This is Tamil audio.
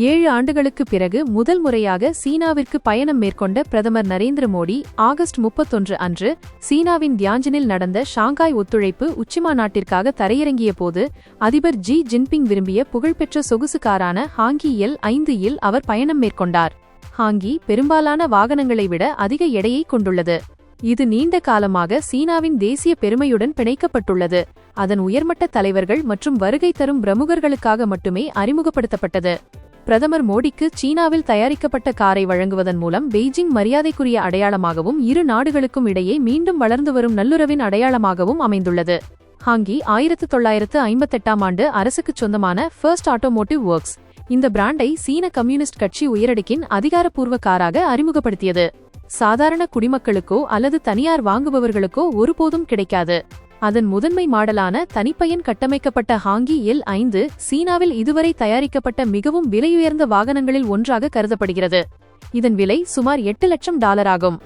ஏழு ஆண்டுகளுக்கு பிறகு முதல் முறையாக சீனாவிற்கு பயணம் மேற்கொண்ட பிரதமர் நரேந்திர மோடி ஆகஸ்ட் முப்பத்தொன்று அன்று சீனாவின் தியான்ஜனில் நடந்த ஷாங்காய் ஒத்துழைப்பு உச்சிமாநாட்டிற்காக தரையிறங்கிய போது அதிபர் ஜி ஜின்பிங் விரும்பிய புகழ்பெற்ற சொகுசு காரான ஹாங்கி எல் ஐந்து இல் அவர் பயணம் மேற்கொண்டார். ஹாங்கி பெரும்பாலான வாகனங்களை விட அதிக எடையை கொண்டுள்ளது. இது நீண்ட காலமாக சீனாவின் தேசிய பெருமையுடன் பிணைக்கப்பட்டுள்ளது. அதன் உயர்மட்ட தலைவர்கள் மற்றும் வருகை தரும் பிரமுகர்களுக்காக மட்டுமே அறிமுகப்படுத்தப்பட்டது. பிரதமர் மோடிக்கு சீனாவில் தயாரிக்கப்பட்ட காரை வழங்குவதன் மூலம் பெய்ஜிங் மரியாதைக்குரிய அடையாளமாகவும் இரு நாடுகளுக்கும் இடையே மீண்டும் வளர்ந்து வரும் நல்லுறவின் அடையாளமாகவும் அமைந்துள்ளது. ஹாங்கி ஆயிரத்து தொள்ளாயிரத்து ஐம்பத்தெட்டாம் ஆண்டு அரசுக்குச் சொந்தமான ஃபர்ஸ்ட் ஆட்டோமோட்டிவ் ஒர்க்ஸ் இந்த பிராண்டை சீன கம்யூனிஸ்ட் கட்சி உயரடுக்கின் அதிகாரப்பூர்வ காராக அறிமுகப்படுத்தியது. சாதாரண குடிமக்களுக்கோ அல்லது தனியார் வாங்குபவர்களுக்கோ ஒருபோதும் கிடைக்காது. அதன் முதன்மை மாடலான தனிப்பயன் கட்டமைக்கப்பட்ட ஹாங்கி எல் ஐந்து சீனாவில் இதுவரை தயாரிக்கப்பட்ட மிகவும் விலையுயர்ந்த வாகனங்களில் ஒன்றாக கருதப்படுகிறது. இதன் விலை சுமார் எட்டு லட்சம் டாலர் ஆகும்.